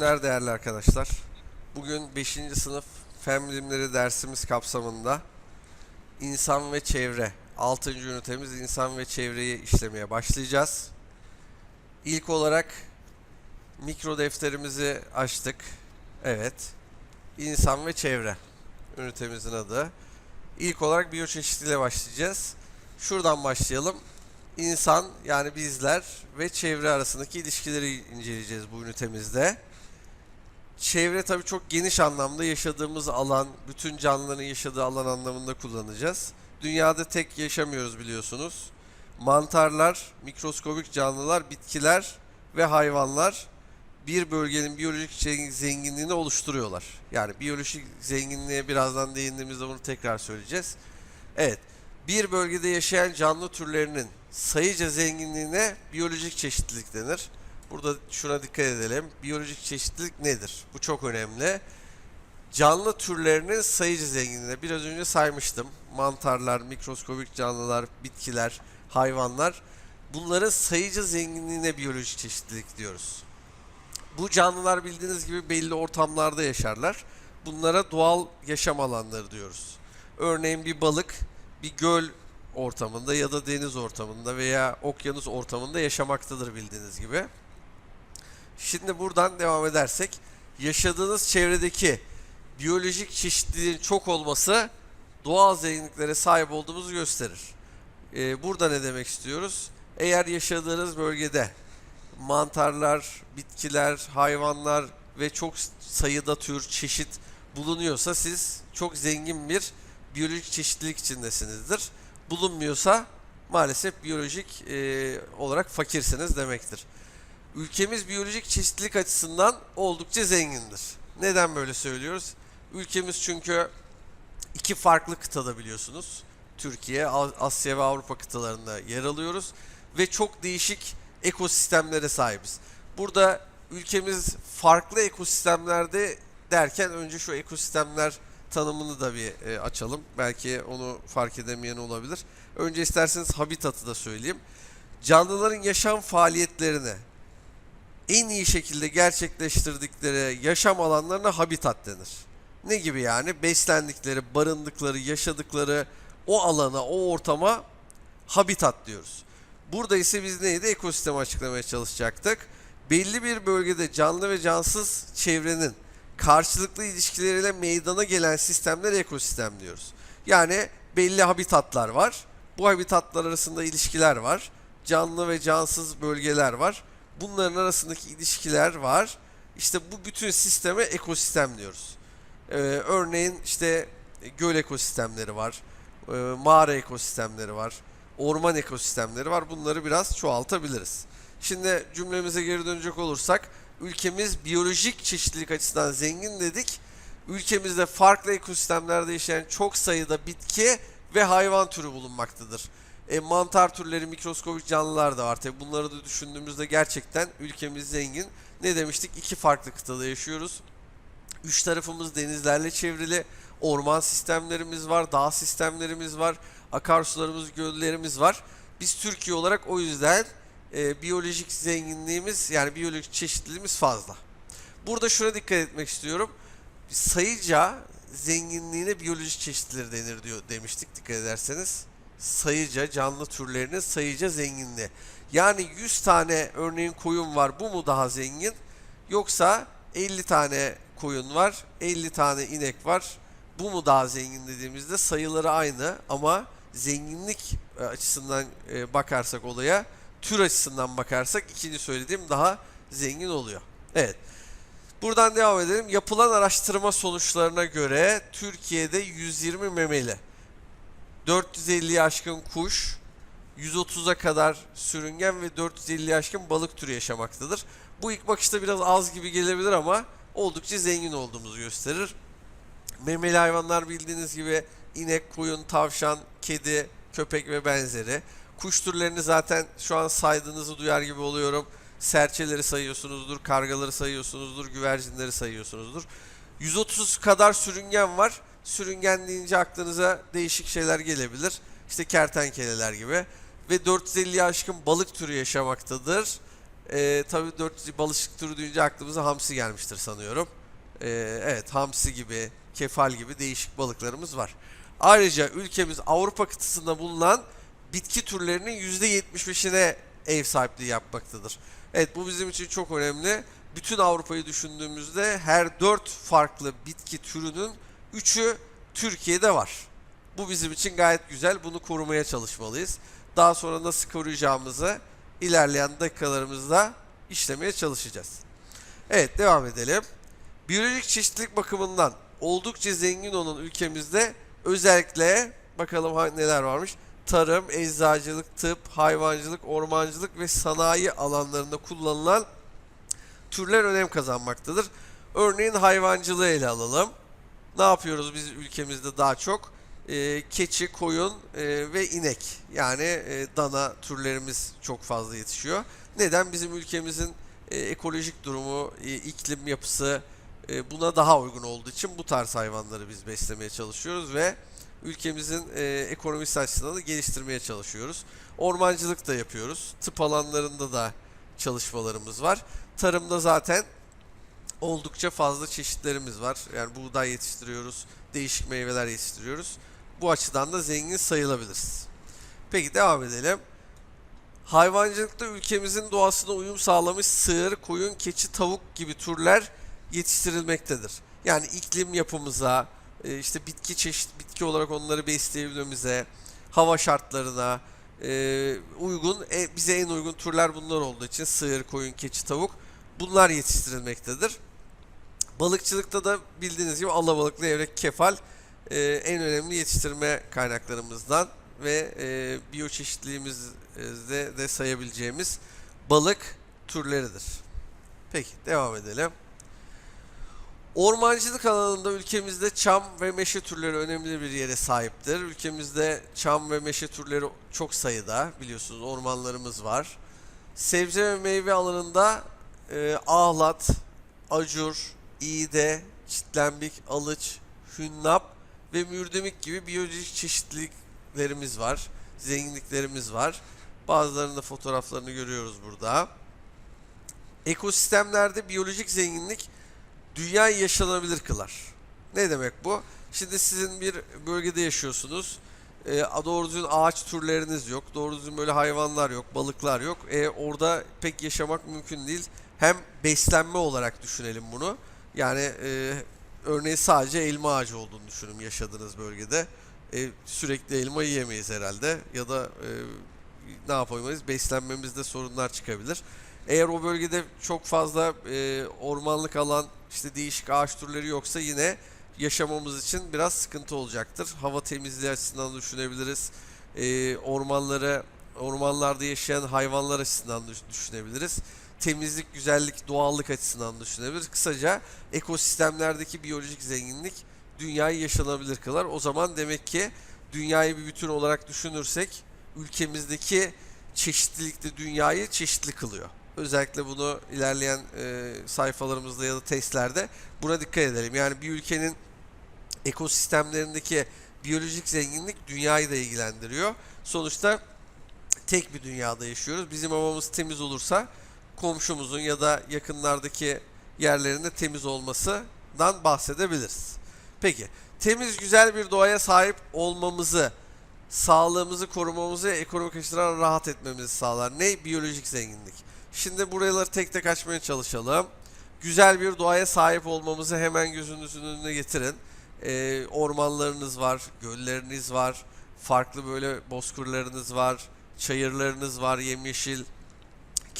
Günler değerli arkadaşlar. Bugün 5. sınıf fen bilimleri dersimiz kapsamında insan ve çevre 6. ünitemiz insan ve çevreyi işlemeye başlayacağız. İlk olarak mikro defterimizi açtık. Evet. İnsan ve çevre ünitemizin adı. İlk olarak biyoçeşitliliğe başlayacağız. Şuradan başlayalım. İnsan yani bizler ve çevre arasındaki ilişkileri inceleyeceğiz bu ünitemizde. Çevre tabii çok geniş anlamda yaşadığımız alan, bütün canlıların yaşadığı alan anlamında kullanacağız. Dünyada tek yaşamıyoruz biliyorsunuz. Mantarlar, mikroskobik canlılar, bitkiler ve hayvanlar bir bölgenin biyolojik zenginliğini oluşturuyorlar. Yani biyolojik zenginliğe birazdan değindiğimizde bunu tekrar söyleyeceğiz. Evet, bir bölgede yaşayan canlı türlerinin sayıca zenginliğine biyolojik çeşitlilik denir. Burada şuna dikkat edelim. Biyolojik çeşitlilik nedir? Bu çok önemli. Canlı türlerinin sayıca zenginliğine biraz önce saymıştım. Mantarlar, mikroskobik canlılar, bitkiler, hayvanlar. Bunların sayıca zenginliğine biyolojik çeşitlilik diyoruz. Bu canlılar bildiğiniz gibi belli ortamlarda yaşarlar. Bunlara doğal yaşam alanları diyoruz. Örneğin bir balık bir göl ortamında ya da deniz ortamında veya okyanus ortamında yaşamaktadır bildiğiniz gibi. Şimdi buradan devam edersek yaşadığınız çevredeki biyolojik çeşitliliğin çok olması doğal zenginliklere sahip olduğumuzu gösterir. Ee, burada ne demek istiyoruz? Eğer yaşadığınız bölgede mantarlar, bitkiler, hayvanlar ve çok sayıda tür, çeşit bulunuyorsa siz çok zengin bir biyolojik çeşitlilik içindesinizdir. Bulunmuyorsa maalesef biyolojik e, olarak fakirsiniz demektir. Ülkemiz biyolojik çeşitlilik açısından oldukça zengindir. Neden böyle söylüyoruz? Ülkemiz çünkü iki farklı kıtada biliyorsunuz. Türkiye, Asya ve Avrupa kıtalarında yer alıyoruz ve çok değişik ekosistemlere sahibiz. Burada ülkemiz farklı ekosistemlerde derken önce şu ekosistemler tanımını da bir e, açalım. Belki onu fark edemeyen olabilir. Önce isterseniz habitatı da söyleyeyim. Canlıların yaşam faaliyetlerini en iyi şekilde gerçekleştirdikleri yaşam alanlarına habitat denir. Ne gibi yani? Beslendikleri, barındıkları, yaşadıkları o alana, o ortama habitat diyoruz. Burada ise biz neydi? Ekosistemi açıklamaya çalışacaktık. Belli bir bölgede canlı ve cansız çevrenin karşılıklı ilişkileriyle meydana gelen sistemler ekosistem diyoruz. Yani belli habitatlar var. Bu habitatlar arasında ilişkiler var. Canlı ve cansız bölgeler var. Bunların arasındaki ilişkiler var. İşte bu bütün sisteme ekosistem diyoruz. Ee, örneğin işte göl ekosistemleri var. e, mağara ekosistemleri var. Orman ekosistemleri var. Bunları biraz çoğaltabiliriz. Şimdi cümlemize geri dönecek olursak ülkemiz biyolojik çeşitlilik açısından zengin dedik. Ülkemizde farklı ekosistemlerde yaşayan çok sayıda bitki ve hayvan türü bulunmaktadır. E, mantar türleri, mikroskobik canlılar da var. Tabi bunları da düşündüğümüzde gerçekten ülkemiz zengin. Ne demiştik? İki farklı kıtada yaşıyoruz. Üç tarafımız denizlerle çevrili. Orman sistemlerimiz var, dağ sistemlerimiz var, akarsularımız, göllerimiz var. Biz Türkiye olarak o yüzden e, biyolojik zenginliğimiz yani biyolojik çeşitliliğimiz fazla. Burada şuna dikkat etmek istiyorum. Sayıca zenginliğine biyolojik çeşitlileri denir diyor demiştik dikkat ederseniz. Sayıca canlı türlerinin sayıca zenginliği. Yani 100 tane örneğin koyun var bu mu daha zengin? Yoksa 50 tane koyun var, 50 tane inek var. Bu mu daha zengin dediğimizde sayıları aynı ama zenginlik e, açısından e, bakarsak olaya, tür açısından bakarsak ikinci söylediğim daha zengin oluyor. Evet. Buradan devam edelim. Yapılan araştırma sonuçlarına göre Türkiye'de 120 memeli, 450'yi aşkın kuş, 130'a kadar sürüngen ve 450'yi aşkın balık türü yaşamaktadır. Bu ilk bakışta biraz az gibi gelebilir ama oldukça zengin olduğumuzu gösterir. Memeli hayvanlar bildiğiniz gibi inek, koyun, tavşan, kedi, köpek ve benzeri. Kuş türlerini zaten şu an saydığınızı duyar gibi oluyorum. Serçeleri sayıyorsunuzdur, kargaları sayıyorsunuzdur, güvercinleri sayıyorsunuzdur. 130 kadar sürüngen var. Sürüngen deyince aklınıza değişik şeyler gelebilir. İşte kertenkeleler gibi. Ve 450'ye aşkın balık türü yaşamaktadır. E, tabii dört balık türü deyince aklımıza hamsi gelmiştir sanıyorum. E, evet hamsi gibi, kefal gibi değişik balıklarımız var. Ayrıca ülkemiz Avrupa kıtasında bulunan bitki türlerinin %75'ine ev sahipliği yapmaktadır. Evet bu bizim için çok önemli. Bütün Avrupa'yı düşündüğümüzde her dört farklı bitki türünün üçü Türkiye'de var. Bu bizim için gayet güzel. Bunu korumaya çalışmalıyız. Daha sonra nasıl koruyacağımızı ilerleyen dakikalarımızda işlemeye çalışacağız. Evet devam edelim. Biyolojik çeşitlilik bakımından oldukça zengin olan ülkemizde özellikle bakalım neler varmış. Tarım, eczacılık, tıp, hayvancılık, ormancılık ve sanayi alanlarında kullanılan türler önem kazanmaktadır. Örneğin hayvancılığı ele alalım. Ne yapıyoruz biz ülkemizde daha çok? Ee, keçi, koyun e, ve inek yani e, dana türlerimiz çok fazla yetişiyor. Neden? Bizim ülkemizin e, ekolojik durumu, e, iklim yapısı e, buna daha uygun olduğu için bu tarz hayvanları biz beslemeye çalışıyoruz ve ülkemizin e, ekonomisi açısından da geliştirmeye çalışıyoruz. Ormancılık da yapıyoruz. Tıp alanlarında da çalışmalarımız var. Tarımda zaten oldukça fazla çeşitlerimiz var. Yani buğday yetiştiriyoruz, değişik meyveler yetiştiriyoruz. Bu açıdan da zengin sayılabiliriz. Peki devam edelim. Hayvancılıkta ülkemizin doğasına uyum sağlamış sığır, koyun, keçi, tavuk gibi türler yetiştirilmektedir. Yani iklim yapımıza, e, işte bitki çeşit bitki olarak onları besleyebilmemize, hava şartlarına e, uygun, e, bize en uygun türler bunlar olduğu için sığır, koyun, keçi, tavuk bunlar yetiştirilmektedir. Balıkçılıkta da bildiğiniz gibi alabalık, levrek, kefal e, en önemli yetiştirme kaynaklarımızdan ve e, biyoçeşitliliğimizde de sayabileceğimiz balık türleridir. Peki devam edelim. Ormancılık alanında ülkemizde çam ve meşe türleri önemli bir yere sahiptir. Ülkemizde çam ve meşe türleri çok sayıda biliyorsunuz ormanlarımız var. Sebze ve meyve alanında e, ahlat, acur, iğde, çitlenbik, alıç, hünnap ve mürdemik gibi biyolojik çeşitliliklerimiz var. Zenginliklerimiz var. Bazılarının da fotoğraflarını görüyoruz burada. Ekosistemlerde biyolojik zenginlik dünyayı yaşanabilir kılar. Ne demek bu? Şimdi sizin bir bölgede yaşıyorsunuz. E, doğru düzgün ağaç türleriniz yok. Doğru düzgün böyle hayvanlar yok, balıklar yok. E, orada pek yaşamak mümkün değil. Hem beslenme olarak düşünelim bunu. Yani e, örneğin sadece elma ağacı olduğunu düşünün yaşadığınız bölgede. E, sürekli elma yiyemeyiz herhalde. Ya da e, ne yapamayız? Beslenmemizde sorunlar çıkabilir. Eğer o bölgede çok fazla e, ormanlık alan, işte değişik ağaç türleri yoksa yine yaşamamız için biraz sıkıntı olacaktır. Hava temizliği açısından düşünebiliriz. E, ormanları, ormanlarda yaşayan hayvanlar açısından düş- düşünebiliriz. Temizlik, güzellik, doğallık açısından düşünebiliriz. Kısaca ekosistemlerdeki biyolojik zenginlik dünyayı yaşanabilir kılar. O zaman demek ki dünyayı bir bütün olarak düşünürsek ülkemizdeki çeşitlilik de dünyayı çeşitli kılıyor. Özellikle bunu ilerleyen e, sayfalarımızda ya da testlerde buna dikkat edelim. Yani bir ülkenin ekosistemlerindeki biyolojik zenginlik dünyayı da ilgilendiriyor. Sonuçta tek bir dünyada yaşıyoruz. Bizim havamız temiz olursa komşumuzun ya da yakınlardaki yerlerinde temiz olmasından bahsedebiliriz. Peki, temiz güzel bir doğaya sahip olmamızı, sağlığımızı korumamızı, ekonomik açıdan rahat etmemizi sağlar. Ne? Biyolojik zenginlik. Şimdi buraları tek tek açmaya çalışalım. Güzel bir doğaya sahip olmamızı hemen gözünüzün önüne getirin. Ee, ormanlarınız var, gölleriniz var, farklı böyle bozkırlarınız var, çayırlarınız var, yemyeşil,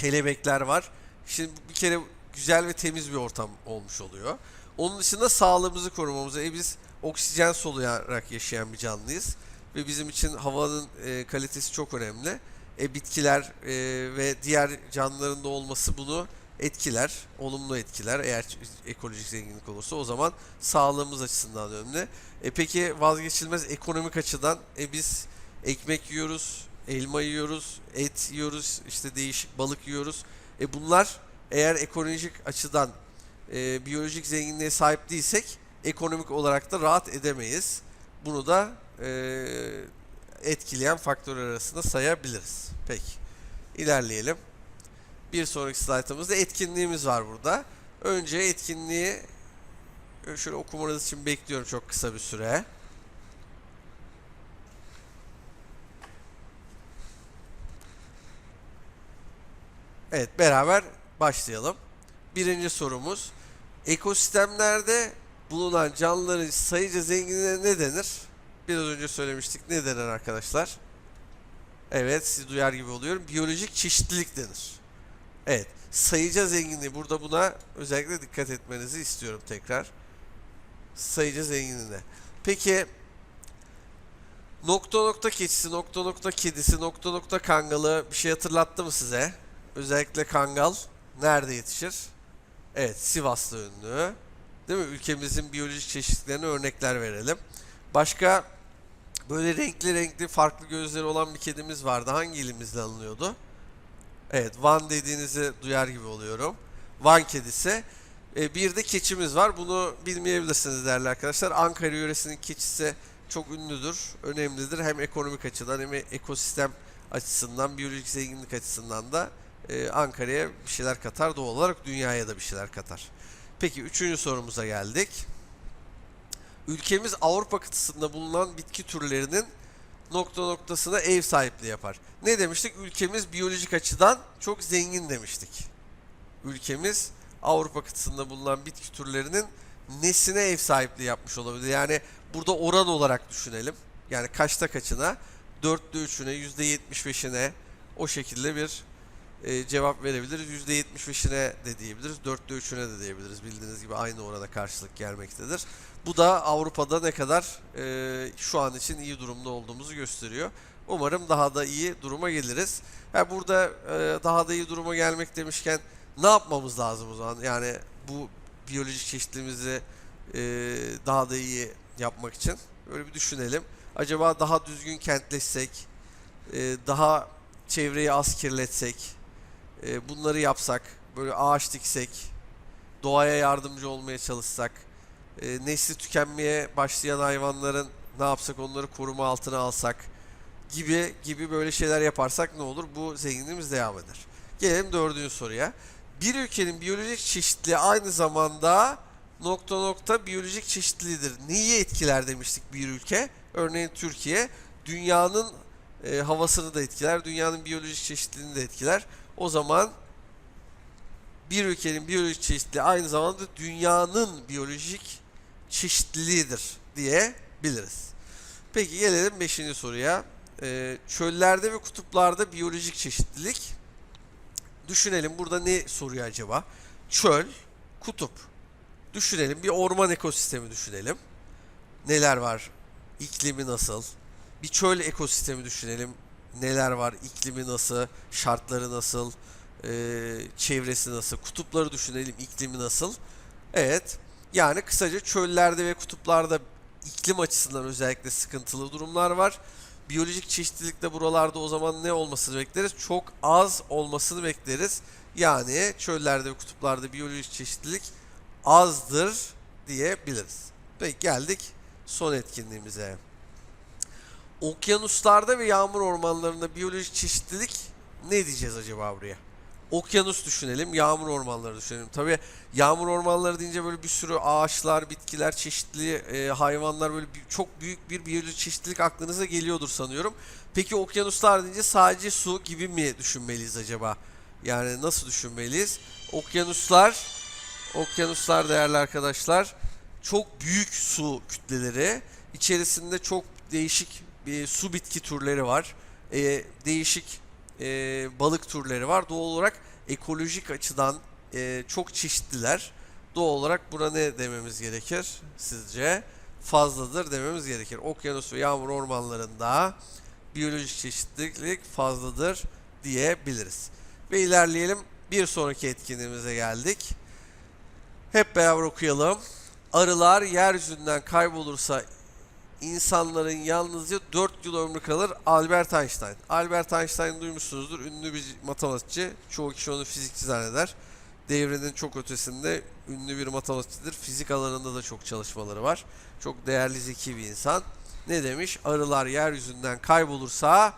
kelebekler var. Şimdi bir kere güzel ve temiz bir ortam olmuş oluyor. Onun dışında sağlığımızı korumamızı, e biz oksijen soluyarak yaşayan bir canlıyız ve bizim için havanın e, kalitesi çok önemli. E, bitkiler e, ve diğer canlıların da olması bunu etkiler, olumlu etkiler. Eğer ekolojik zenginlik olursa o zaman sağlığımız açısından önemli. E, peki vazgeçilmez ekonomik açıdan e, biz ekmek yiyoruz, elma yiyoruz, et yiyoruz, işte değişik balık yiyoruz. E, bunlar eğer ekolojik açıdan e, biyolojik zenginliğe sahip değilsek ekonomik olarak da rahat edemeyiz. Bunu da e, etkileyen faktörler arasında sayabiliriz. Peki. ilerleyelim. Bir sonraki slaytımızda etkinliğimiz var burada. Önce etkinliği şöyle okumanız için bekliyorum çok kısa bir süre. Evet beraber başlayalım. Birinci sorumuz. Ekosistemlerde bulunan canlıların sayıca zenginliğine ne denir? Biraz önce söylemiştik. Ne denir arkadaşlar? Evet sizi duyar gibi oluyorum. Biyolojik çeşitlilik denir. Evet. Sayıca zenginliği. Burada buna özellikle dikkat etmenizi istiyorum tekrar. Sayıca zenginliğine. Peki nokta nokta keçisi, nokta nokta kedisi, nokta nokta kangalı bir şey hatırlattı mı size? Özellikle kangal nerede yetişir? Evet, Sivas'ta ünlü. Değil mi? Ülkemizin biyolojik çeşitlerine örnekler verelim. Başka böyle renkli renkli farklı gözleri olan bir kedimiz vardı. Hangi ilimizde alınıyordu? Evet, Van dediğinizi duyar gibi oluyorum. Van kedisi. E, bir de keçimiz var. Bunu bilmeyebilirsiniz değerli arkadaşlar. Ankara yöresinin keçisi çok ünlüdür, önemlidir. Hem ekonomik açıdan hem ekosistem açısından, biyolojik zenginlik açısından da e, Ankara'ya bir şeyler katar. Doğal olarak dünyaya da bir şeyler katar. Peki üçüncü sorumuza geldik. Ülkemiz Avrupa kıtasında bulunan bitki türlerinin nokta noktasına ev sahipliği yapar. Ne demiştik? Ülkemiz biyolojik açıdan çok zengin demiştik. Ülkemiz Avrupa kıtasında bulunan bitki türlerinin nesine ev sahipliği yapmış olabilir? Yani burada oran olarak düşünelim. Yani kaçta kaçına? Dörtte üçüne, yüzde yetmiş beşine o şekilde bir e, cevap verebiliriz. Yüzde 75'ine de diyebiliriz. Dörtte üçüne de diyebiliriz. Bildiğiniz gibi aynı orana karşılık gelmektedir. Bu da Avrupa'da ne kadar e, şu an için iyi durumda olduğumuzu gösteriyor. Umarım daha da iyi duruma geliriz. Yani burada e, daha da iyi duruma gelmek demişken ne yapmamız lazım o zaman? Yani bu biyolojik çeşitliliğimizi e, daha da iyi yapmak için böyle bir düşünelim. Acaba daha düzgün kentleşsek, e, daha çevreyi az kirletsek, e, bunları yapsak, böyle ağaç diksek, doğaya yardımcı olmaya çalışsak, e, nesli tükenmeye başlayan hayvanların ne yapsak onları koruma altına alsak gibi gibi böyle şeyler yaparsak ne olur? Bu zenginliğimiz devam eder. Gelelim dördüncü soruya. Bir ülkenin biyolojik çeşitliliği aynı zamanda nokta nokta biyolojik çeşitliliğidir. Neyi etkiler demiştik bir ülke? Örneğin Türkiye dünyanın e, havasını da etkiler, dünyanın biyolojik çeşitliliğini de etkiler. O zaman bir ülkenin biyolojik çeşitliliği aynı zamanda dünyanın biyolojik çeşitliliğidir diyebiliriz. Peki gelelim 5. soruya. Ee, çöllerde ve kutuplarda biyolojik çeşitlilik. Düşünelim burada ne soruyor acaba? Çöl, kutup. Düşünelim bir orman ekosistemi düşünelim. Neler var? İklimi nasıl? Bir çöl ekosistemi düşünelim. Neler var? İklimi nasıl? Şartları nasıl? Ee, çevresi nasıl? Kutupları düşünelim. İklimi nasıl? Evet. Yani kısaca çöllerde ve kutuplarda iklim açısından özellikle sıkıntılı durumlar var. Biyolojik çeşitlilikte buralarda o zaman ne olmasını bekleriz? Çok az olmasını bekleriz. Yani çöllerde ve kutuplarda biyolojik çeşitlilik azdır diyebiliriz. Peki geldik son etkinliğimize. Okyanuslarda ve yağmur ormanlarında biyolojik çeşitlilik ne diyeceğiz acaba buraya? Okyanus düşünelim, yağmur ormanları düşünelim. Tabii yağmur ormanları deyince böyle bir sürü ağaçlar, bitkiler, çeşitli e, hayvanlar böyle bir, çok büyük bir biyolojik çeşitlilik aklınıza geliyordur sanıyorum. Peki okyanuslar deyince sadece su gibi mi düşünmeliyiz acaba? Yani nasıl düşünmeliyiz? Okyanuslar, okyanuslar değerli arkadaşlar çok büyük su kütleleri. İçerisinde çok değişik bir su bitki türleri var. E, değişik e, balık türleri var. Doğal olarak ekolojik açıdan e, çok çeşitliler. Doğal olarak buna ne dememiz gerekir sizce? Fazladır dememiz gerekir. Okyanus ve yağmur ormanlarında biyolojik çeşitlilik fazladır diyebiliriz. Ve ilerleyelim. Bir sonraki etkinliğimize geldik. Hep beraber okuyalım. Arılar yeryüzünden kaybolursa insanların yalnızca 4 yıl ömrü kalır Albert Einstein. Albert Einstein duymuşsunuzdur. Ünlü bir matematikçi. Çoğu kişi onu fizikçi zanneder. Devrenin çok ötesinde ünlü bir matematikçidir. Fizik alanında da çok çalışmaları var. Çok değerli zeki bir insan. Ne demiş? Arılar yeryüzünden kaybolursa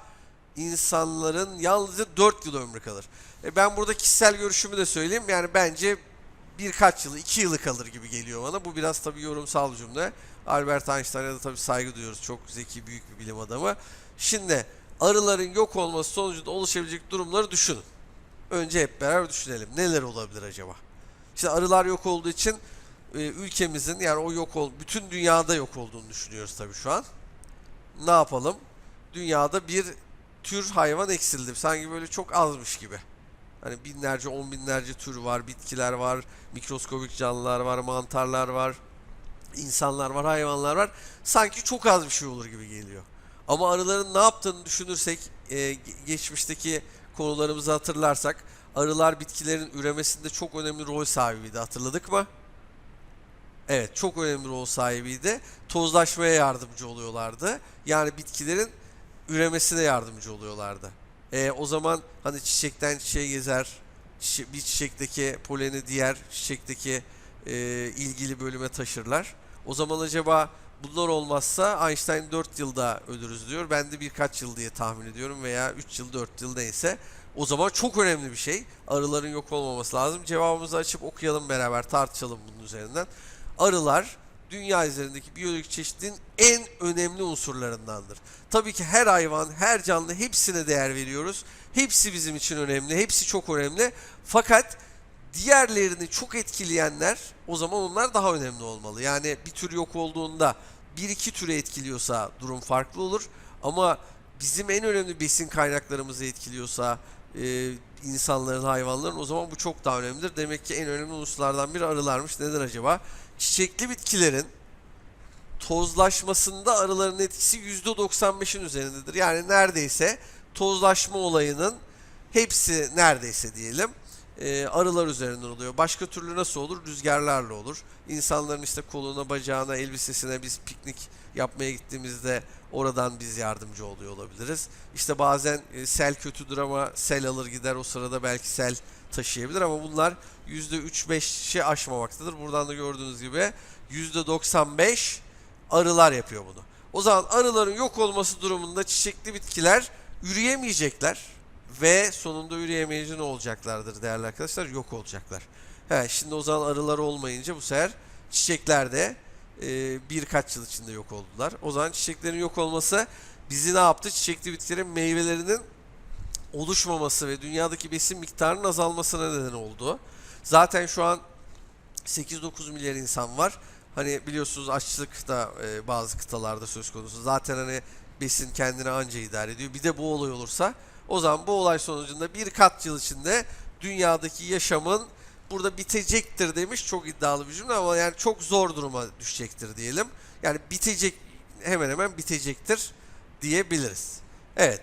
insanların yalnızca 4 yıl ömrü kalır. E, ben burada kişisel görüşümü de söyleyeyim. Yani bence birkaç yılı, iki yılı kalır gibi geliyor bana. Bu biraz tabii yorumsal cümle. Albert Einstein'a da tabii saygı duyuyoruz. Çok zeki, büyük bir bilim adamı. Şimdi arıların yok olması sonucunda oluşabilecek durumları düşünün. Önce hep beraber düşünelim. Neler olabilir acaba? İşte arılar yok olduğu için e, ülkemizin yani o yok ol bütün dünyada yok olduğunu düşünüyoruz tabii şu an. Ne yapalım? Dünyada bir tür hayvan eksildi. Sanki böyle çok azmış gibi. Hani binlerce, on binlerce tür var, bitkiler var, mikroskobik canlılar var, mantarlar var, insanlar var, hayvanlar var. Sanki çok az bir şey olur gibi geliyor. Ama arıların ne yaptığını düşünürsek, e, ge- geçmişteki konularımızı hatırlarsak, arılar bitkilerin üremesinde çok önemli rol sahibiydi. Hatırladık mı? Evet, çok önemli rol sahibiydi. Tozlaşmaya yardımcı oluyorlardı. Yani bitkilerin üremesine yardımcı oluyorlardı. E, o zaman hani çiçekten çiçeğe gezer, bir çiçekteki poleni diğer çiçekteki e, ilgili bölüme taşırlar. O zaman acaba bunlar olmazsa Einstein 4 yılda ölürüz diyor. Ben de birkaç yıl diye tahmin ediyorum veya 3 yıl 4 yıl neyse. O zaman çok önemli bir şey. Arıların yok olmaması lazım. Cevabımızı açıp okuyalım beraber tartışalım bunun üzerinden. Arılar dünya üzerindeki biyolojik çeşitliliğin en önemli unsurlarındandır. Tabii ki her hayvan, her canlı hepsine değer veriyoruz. Hepsi bizim için önemli, hepsi çok önemli. Fakat diğerlerini çok etkileyenler o zaman onlar daha önemli olmalı. Yani bir tür yok olduğunda bir iki türe etkiliyorsa durum farklı olur. Ama bizim en önemli besin kaynaklarımızı etkiliyorsa e, insanların, hayvanların o zaman bu çok daha önemlidir. Demek ki en önemli unsurlardan biri arılarmış. Neden acaba? Çiçekli bitkilerin tozlaşmasında arıların etkisi %95'in üzerindedir. Yani neredeyse tozlaşma olayının hepsi neredeyse diyelim e, arılar üzerinden oluyor. Başka türlü nasıl olur? Rüzgarlarla olur. İnsanların işte koluna, bacağına, elbisesine biz piknik yapmaya gittiğimizde oradan biz yardımcı oluyor olabiliriz. İşte bazen e, sel kötüdür ama sel alır gider o sırada belki sel taşıyabilir ama bunlar %3-5'i aşmamaktadır. Buradan da gördüğünüz gibi %95 arılar yapıyor bunu. O zaman arıların yok olması durumunda çiçekli bitkiler üreyemeyecekler ve sonunda üreyemeyince ne olacaklardır değerli arkadaşlar? Yok olacaklar. He, şimdi o zaman arılar olmayınca bu sefer çiçekler de e, birkaç yıl içinde yok oldular. O zaman çiçeklerin yok olması bizi ne yaptı? Çiçekli bitkilerin meyvelerinin oluşmaması ve dünyadaki besin miktarının azalmasına neden oldu. Zaten şu an 8-9 milyar insan var. Hani biliyorsunuz açlık da e, bazı kıtalarda söz konusu. Zaten hani besin kendini anca idare ediyor. Bir de bu olay olursa o zaman bu olay sonucunda birkaç yıl içinde dünyadaki yaşamın burada bitecektir demiş. Çok iddialı bir cümle ama yani çok zor duruma düşecektir diyelim. Yani bitecek hemen hemen bitecektir diyebiliriz. Evet.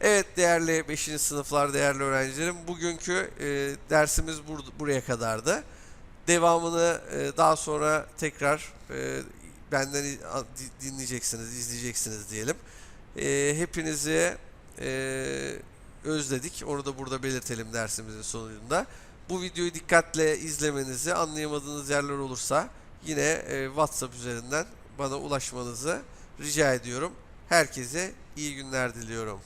Evet değerli 5. sınıflar, değerli öğrencilerim. Bugünkü e, dersimiz bur- buraya kadardı. Devamını e, daha sonra tekrar e, benden dinleyeceksiniz, izleyeceksiniz diyelim. E, hepinizi e, özledik. Onu da burada belirtelim dersimizin sonunda. Bu videoyu dikkatle izlemenizi, anlayamadığınız yerler olursa yine e, WhatsApp üzerinden bana ulaşmanızı rica ediyorum. Herkese iyi günler diliyorum.